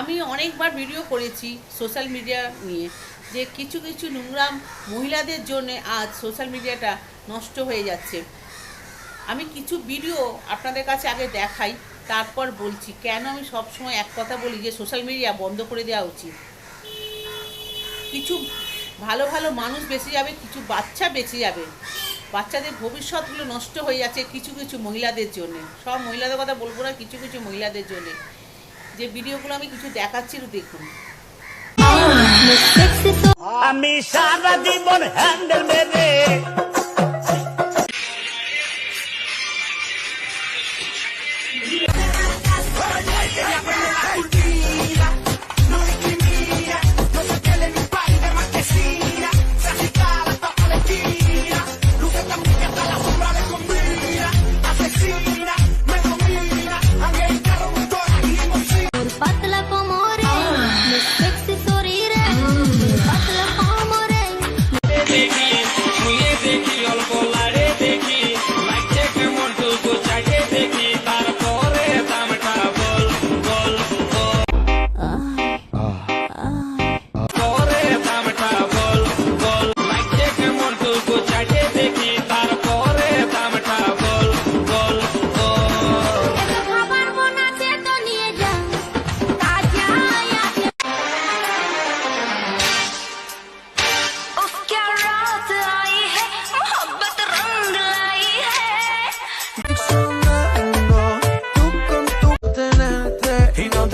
আমি অনেকবার ভিডিও করেছি সোশ্যাল মিডিয়া নিয়ে যে কিছু কিছু নোংরা মহিলাদের জন্য আজ সোশ্যাল মিডিয়াটা নষ্ট হয়ে যাচ্ছে। আমি কিছু ভিডিও আপনাদের কাছে আগে দেখাই, তারপর বলছি কেন আমি সবসময় এক কথা বলি যে সোশ্যাল মিডিয়া বন্ধ করে দেওয়া উচিত। কিছু ভালো ভালো মানুষ বেঁচে যাবে, কিছু বাচ্চা বেঁচে যাবে। বাচ্চাদের ভবিষ্যৎগুলো নষ্ট হয়ে যাচ্ছে কিছু কিছু মহিলাদের জন্য। সব মহিলাদের কথা বলব না, কিছু কিছু মহিলাদের জন্য। যে ভিডিওগুলো আমি কিছু দেখাচ্ছি তো দেখুন। আমি সারা জীবন হ্যান্ডেল মেরে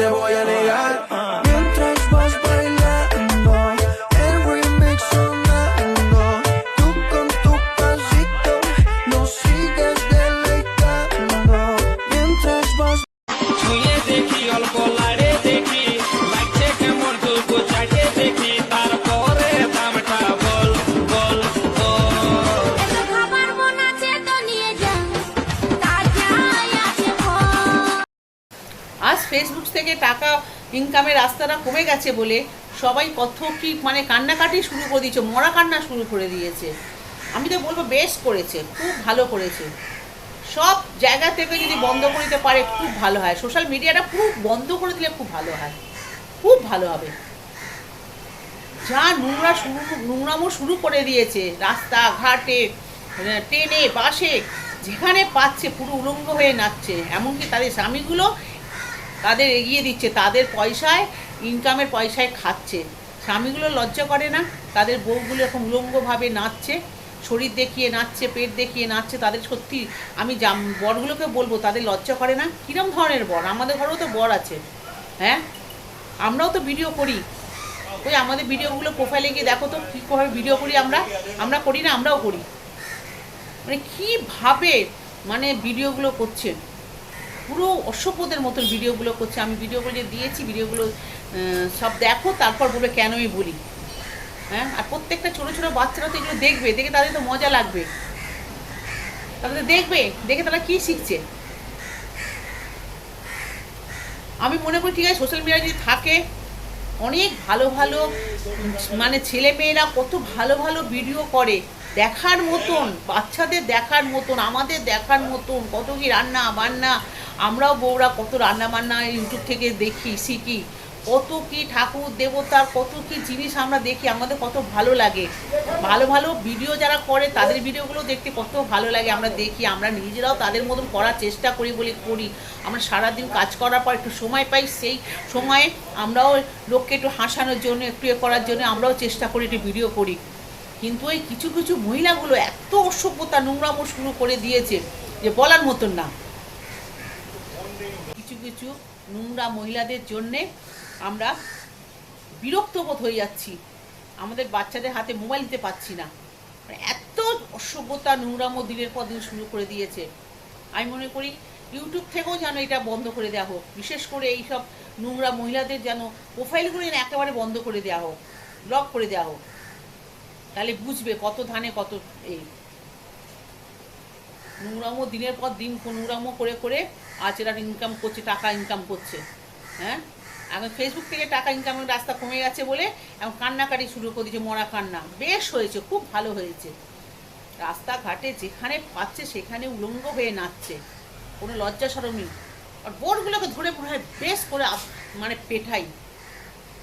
te voy a আজ ফেসবুক থেকে টাকা ইনকামের রাস্তাটা কমে গেছে বলে সবাই কত কি মানে কান্নাকাটি শুরু করে দিয়েছে, মরা কান্না শুরু করে দিয়েছে। আমি তো বলব বেশ করেছে, খুব ভালো করেছে। সব জায়গা থেকে যদি বন্ধ করে দিতে পারে, খুব ভালো হয়। সোশ্যাল মিডিয়াটা খুব বন্ধ করে দিলে খুব ভালো হয়। খুব ভালো হবে। যা নোংরা শুরু, নোংরামো শুরু করে দিয়েছে, রাস্তা, ঘাটে ট্রেনে, বাসে, যেখানে পাচ্ছে, পুরো উলঙ্গ হয়ে নাচছে। এমনকি তাদের স্বামীগুলো তাদের এগিয়ে দিচ্ছে, তাদের পয়সায় ইনকামের পয়সায় খাচ্ছে। স্বামীগুলো লজ্জা করে না? তাদের বউগুলো এখন উলঙ্গভাবে নাচছে, শরীর দেখিয়ে নাচছে, পেট দেখিয়ে নাচছে, তাদের সত্যি আমি জাম, বরগুলোকে বলব, তাদের লজ্জা করে না? কিরম ধরনের বর? আমাদের ঘরেও তো বর আছে। হ্যাঁ? আমরাও তো ভিডিও করি। ওই আমাদের ভিডিওগুলো প্রোফাইলে গিয়ে দেখো তো কীভাবে ভিডিও করি আমরা? আমরা করি না, আমরাও করি। মানে কীভাবে মানে ভিডিওগুলো করছে পুরো অসভ্যদের মতন ভিডিওগুলো করছে। আমি ভিডিওগুলো দিয়েছি, ভিডিওগুলো সব দেখো, তারপর বলবে কেন আমি বলি? হ্যাঁ? আর প্রত্যেকটা ছোটো ছোটো বাচ্চারা তো এগুলো দেখবে, দেখে তাদের তো মজা লাগবে। তাদের দেখবে, দেখে তারা কী শিখছে? আমি মনে করি, ঠিক আছে সোশ্যাল মিডিয়া যদি থাকে, অনেক ভালো ভালো মানে ছেলে মেয়েরা কত ভালো ভালো ভিডিও করে। দেখার মতন, বাচ্চাদের দেখার মতন, আমাদের দেখার মতন, কত কি রান্না বান্না, আমরাও বউরা কত রান্না বান্না ইউটিউব থেকে দেখি, শিখি। কত কি ঠাকুর, দেবতার কত কি জিনিস আমরা দেখি, আমাদের কত ভালো লাগে। ভালো ভালো ভিডিও যারা করে, তাদের ভিডিওগুলো দেখতে কত ভালো লাগে, আমরা দেখি, আমরা নিজেরাও তাদের মতন করার চেষ্টা করি বলে করি। আমরা সারাদিন কাজ করার পর একটু সময় পাই, সেই সময়ে আমরাও লোককে একটু হাসানোর জন্য, একটু এ করার জন্য আমরাও চেষ্টা করি, একটু ভিডিও করি। কিন্তু এই কিছু কিছু মহিলাগুলো এত অসভ্যতা নোংরামো শুরু করে দিয়েছে যে বলার মতন না। কিছু কিছু নোংরা মহিলাদের জন্যে আমরা বিরক্ত বোধ হয়ে যাচ্ছি। আমাদের বাচ্চাদের হাতে মোবাইল দিতে পারছি না। মানে এত অসভ্যতা নোংরামো দিনের পর দিন শুরু করে দিয়েছে। আমি মনে করি ইউটিউব থেকেও যেন এটা বন্ধ করে দেওয়া হোক। বিশেষ করে এই সব নোংরা মহিলাদের যেন প্রোফাইলগুলো যেন একেবারে বন্ধ করে দেওয়া হোক ব্লক করে দেওয়া হোক। তাহলে বুঝবে কত ধানে কত এই নোংরামো দিনের পর দিন নোংরামো করে করে আজ এরা ইনকাম করছে, টাকা ইনকাম করছে। হ্যাঁ? এখন ফেসবুক থেকে টাকা ইনকামের রাস্তা কমে গেছে বলে এখন কান্নাকাটি শুরু করে দিয়েছে মরা কান্না। বেশ হয়েছে, খুব ভালো হয়েছে। রাস্তাঘাটে যেখানে পাচ্ছে সেখানে উলঙ্গ হয়ে নাচছে। কোনো লজ্জা সরম নেই আর বোর্ডগুলোকে ধরে মনে হয় বেশ করে মানে পেঠাই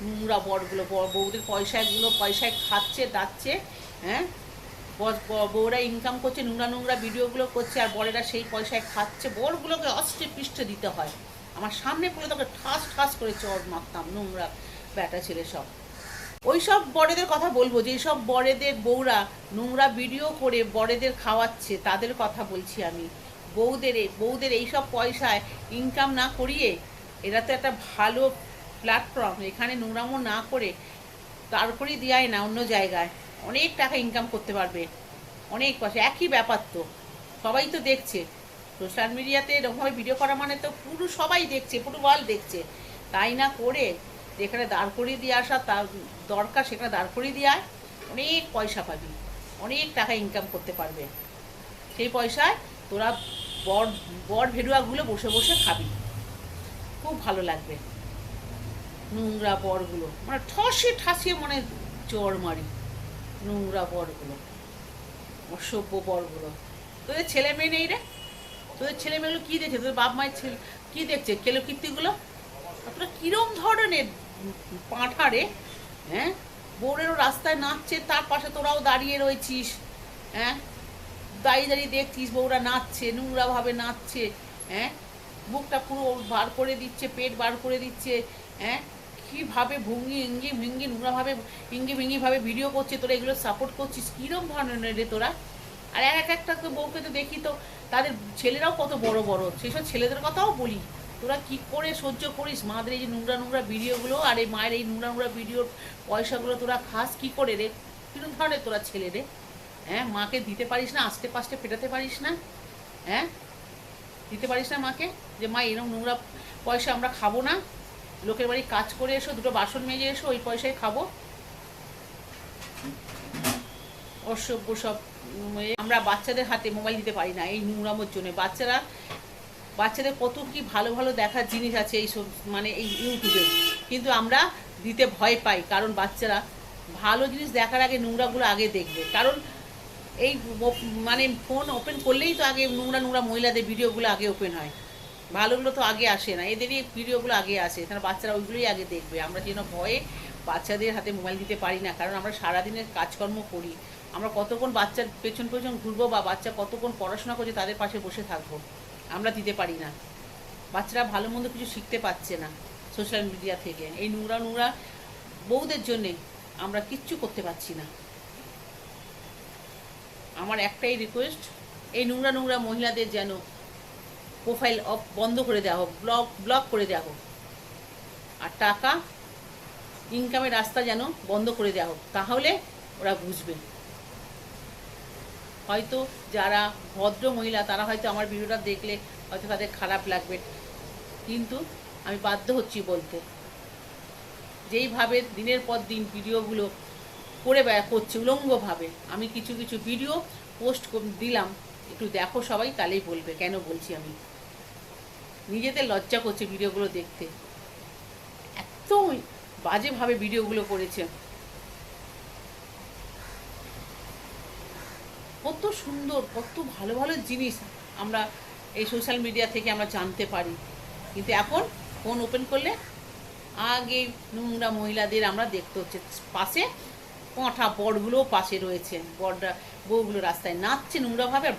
নোংরা বরগুলো বর- বউদের পয়সাগুলো পয়সায় খাচ্ছে, দাচ্ছে হ্যাঁ? বউরা ইনকাম করছে, নোংরা নোংরা ভিডিওগুলো করছে, আর বরেরা সেই পয়সায় খাচ্ছে বরগুলোকে অস্ত্রে পৃষ্ঠে দিতে হয়। আমার সামনে পড়ে তোকে ঠাস ঠাস করে চর মারতাম, নোংরা ব্যাটা ছেলে সব। ওই সব বড়েদের কথা বলব যে সব বড়েদের বউরা নোংরা ভিডিও করে বড়েদের খাওয়াচ্ছে, তাদের কথা বলছি আমি। বউদের বউদের এইসব পয়সায় ইনকাম না করিয়ে, এরা তো একটা ভালো প্ল্যাটফর্ম এখানে নোংরামো না করে তারপরে দেওয়ায় না, অন্য জায়গায়। অনেক টাকা ইনকাম করতে পারবে। অনেক পয়সা, একই ব্যাপার তো। সবাই তো দেখছে। সোশ্যাল মিডিয়াতে এরকমভাবে ভিডিও করা মানে তো পুরো সবাই দেখছে, পুরো ওয়ার্ল্ড দেখছে। তাই না করে যেখানে দাঁড় করিয়ে দিয়ে আসা, তার দরকার সেখানে দাঁড় করিয়ে দেওয়ায় অনেক পয়সা পাবি। অনেক টাকা ইনকাম করতে পারবে। সেই পয়সায় তোরা বর বর ভেড়ুয়াগুলো বসে বসে খাবি। খুব ভালো লাগবে। নোংরা বরগুলো মানে ঠসে ঠাসিয়ে মনে চর মারি। নোংরা বরগুলো অসভ্য বরগুলো তোদের ছেলে মেয়ে নেই রে? তোদের ছেলে মেয়েগুলো কী দেখছে? তোদের বাপ মায়ের ছেলে কী দেখছে? কেলো কীর্তিগুলো? তোরা কিরম ধরনের পাঁঠা রে? হ্যাঁ? বোরেরও রাস্তায় নাচছে, তার পাশে তোরাও দাঁড়িয়ে রয়েছিস। হ্যাঁ? দাঁড়িয়ে দাঁড়িয়ে দেখছিস বউরা নাচছে, নোংরাভাবে নাচছে। হ্যাঁ? মুখটা পুরো বার করে দিচ্ছে, পেট বার করে দিচ্ছে। হ্যাঁ? কীভাবে ভঙ্গি, ইঙ্গি ভিঙ্গি নোংরাভাবে ইঙ্গি ভিঙ্গিভাবে ভিডিও করছে, তোরা এগুলো সাপোর্ট করছিস? কীরম ধরনের রে তোরা? আর এক একটা বউকে তো দেখি তো, তাদের ছেলেরাও কত বড় বড়। সেসব ছেলেদের কথাও বলি। তোরা কি করে সহ্য করিস? মাদের এই যে নোংরা নোংরা ভিডিওগুলো আর এই মায়ের এই নোংরা নোংরা ভিডিওর পয়সাগুলো তোরা খাস কি করে রে? কিরম ধরনের তোরা ছেলে রে? হ্যাঁ মাকে দিতে পারিস না, আস্তে পাস্তে ফেটাতে পারিস না? হ্যাঁ? দিতে পারিস না মাকে? যে মা এরকম নোংরা পয়সা আমরা খাব না। লোকের বাড়ি কাজ করে এসো, দুটো বাসন মেজে এসো, ওই পয়সায় খাব। অসভ্য সব আমরা বাচ্চাদের হাতে মোবাইল দিতে পারি না, এই নোংরামোর জন্য। বাচ্চারা, বাচ্চাদের কত কি ভালো ভালো দেখার জিনিস আছে এই সব মানে এই ইউটিউবে। কিন্তু আমরা দিতে ভয় পাই, কারণ বাচ্চারা ভালো জিনিস দেখার আগে নোংরাগুলো আগে দেখবে। কারণ এই মানে ফোন ওপেন করলেই তো আগে নোংরা নোংরা মহিলাদের ভিডিওগুলো আগে ওপেন হয়। ভালোগুলো তো আগে আসে না। এদেরই ভিডিওগুলো আগে আসে। তাহলে বাচ্চারা ওইগুলোই আগে দেখবে। আমরা যেন ভয়ে বাচ্চাদের হাতে মোবাইল দিতে পারি না, কারণ আমরা সারাদিনের কাজকর্ম করি। আমরা কতক্ষণ বাচ্চার পেছন পেছন ঘুরবো বা বাচ্চা কতক্ষণ পড়াশোনা করছে তাদের পাশে বসে থাকব? আমরা দিতে পারি না। বাচ্চারা ভালো মন্দ কিছু শিখতে পারছে না সোশ্যাল মিডিয়া থেকে। এই নোংরা নোংরা বউদের জন্যে আমরা কিচ্ছু করতে পারছি না। আমার একটাই রিকোয়েস্ট এই নোংরা নোংরা মহিলাদের যেন প্রোফাইল অফ বন্ধ করে দেওয়া হোক ব্লক ব্লক করে দেওয়া হোক। আর টাকা ইনকামের রাস্তা যেন বন্ধ করে দেওয়া হোক, তাহলে ওরা বুঝবে। হয়তো যারা ভদ্র মহিলা, তারা হয়তো আমার ভিডিওটা দেখলে হয়তো তাদের খারাপ লাগবে। কিন্তু আমি বাধ্য হচ্ছি বলতে যেইভাবে দিনের পর দিন ভিডিওগুলো করে বেড়া করছে উলঙ্গভাবে আমি কিছু কিছু ভিডিও পোস্ট দিলাম। একটু দেখো সবাই, তাহলেই বলবে, কেন বলছি আমি? নিজেদের লজ্জা করছে ভিডিওগুলো দেখতে। এত বাজেভাবে ভিডিওগুলো করেছে। কত সুন্দর, কত ভালো ভালো জিনিস আমরা এই সোশ্যাল মিডিয়া থেকে আমরা জানতে পারি। কিন্তু এখন ফোন ওপেন করলে আগে নোংরা মহিলাদের আমরা দেখতে হচ্ছে। পাশে পাঁঠা বড়গুলোও পাশে রয়েছে। বড়রা বউগুলো রাস্তায় নাচছে নোংরাভাবে